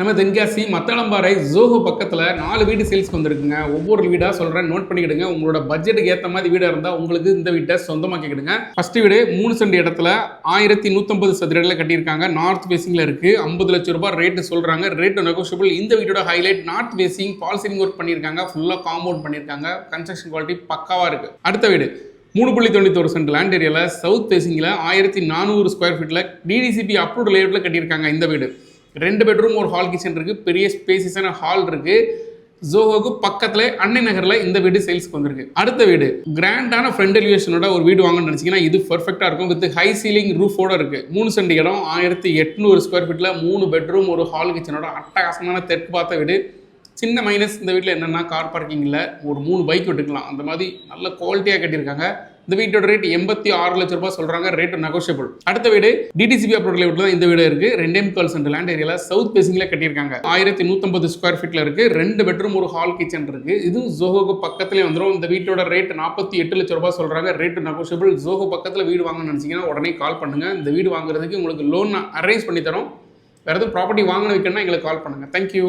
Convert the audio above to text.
நம்ம தென்காசி மத்தளம்பாறை ஜோஹோ பக்கத்தில் நாலு வீடு சேல்ஸ்க்கு வந்திருக்குங்க. ஒவ்வொரு வீடாக சொல்கிறேன் நோட் பண்ணிக்கிடுங்க. உங்களோட பட்ஜெட்டுக்கு ஏற்ற மாதிரி வீடாக இருந்தால் உங்களுக்கு இந்த வீட்டை சொந்தமாக கேட்கிடுங்க. ஃபஸ்ட்டு வீடு மூணு சென்ட் இடத்துல ஆயிரத்தி நூற்றம்பது சதுரடியில் கட்டியிருக்காங்க. நார்த் ஃபேசிங்கில் இருக்குது ஐம்பது லட்சம் ரூபாய் ரேட்டு சொல்கிறாங்க ரேட்டு நெகோஷியபிள் இந்த வீட்டோட highlight north facing fall ceiling work பண்ணியிருக்காங்க. ஃபுல்லாக காம்பவுண்ட் பண்ணியிருக்காங்க. கன்ஸ்ட்ரக்ஷன் குவாலிட்டி பக்காவாக இருக்குது அடுத்த வீடு மூணு புள்ளி தொண்ணூத்தொரு சென்ட் லேண்ட் ஏரியாவில் சவுத் ஃபேசிங்கில் ஆயிரத்தி நானூறு ஸ்கொயர் ஃபீட்டில் டிடிசிபி அப்ரூவ்ட் லேஅவுட்டில் கட்டியிருக்காங்க இந்த வீடு. ரெண்டு பெட்ரூம் ஒரு ஹால் கிச்சன் இருக்குது பெரிய ஸ்பேசியஸான ஹால் இருக்குது ஜோஹோக்கு பக்கத்தில் அன்னை நகரில் இந்த வீடு சேல்ஸ்க்கு வந்திருக்கு. அடுத்த வீடு கிராண்டான ஃப்ரெண்ட் எலிவேஷனோட ஒரு வீடு வாங்கணும்னு நினச்சிங்கன்னா இது பர்ஃபெக்டாக இருக்கும். வித் ஹை சீலிங் ரூஃபோட இருக்குது மூணு சென்ட் இடம் ஆயிரத்தி எட்நூறு ஸ்கொயர் ஃபீட்டில் மூணு பெட்ரூம் ஒரு ஹால் கிச்சனோட அட்டகாசமான தெற்கு பார்த்த வீடு. சின்ன மைனஸ் இந்த வீட்டில் என்னென்னா கார் பார்க்கிங்கில் ஒரு மூணு பைக் விட்டுக்கலாம். அந்த மாதிரி நல்ல குவாலிட்டியாக கட்டியிருக்காங்க. இந்த வீட்டோட ரேட் எண்பத்தி ஆறு லட்ச ரூபாய் சொல்கிறாங்க ரேட்டு நெகோஷியபிள் அடுத்த வீடு டிடிசிபி அப்ரோட்ல விட்டு தான் இந்த வீடு இருக்குது ரெண்டே முக்கால் சென்ட் லேண்ட் ஏரியாவில் சவுத் பேசிங்ல கட்டியிருக்காங்க. ஆயிரத்தி நூற்றம்பது ஸ்கொயர் ஃபீட்டில் இருக்குது ரெண்டு பெட்ரூம் ஒரு ஹால் கிச்சன் இருக்குது இதுவும் ஜோஹோக்கு பக்கத்துலேயே வந்துடும் இந்த வீட்டோட ரேட் நாற்பத்தி எட்டு லட்ச ரூபாய் சொல்கிறாங்க ரேட் நெகோஷியபிள் ஜோஹோ பக்கத்தில் வீடு வாங்கணும்னு நினச்சிங்கன்னா உடனே கால் பண்ணுங்கள் இந்த வீடு வாங்குறதுக்கு உங்களுக்கு லோன் அரேஞ்ச் பண்ணி தரோம். வேறு எதுவும் ப்ராப்பர்ட்டி வாங்கணும் வைக்கணும்னா எங்களுக்கு கால் பண்ணுங்கள் தேங்க்யூ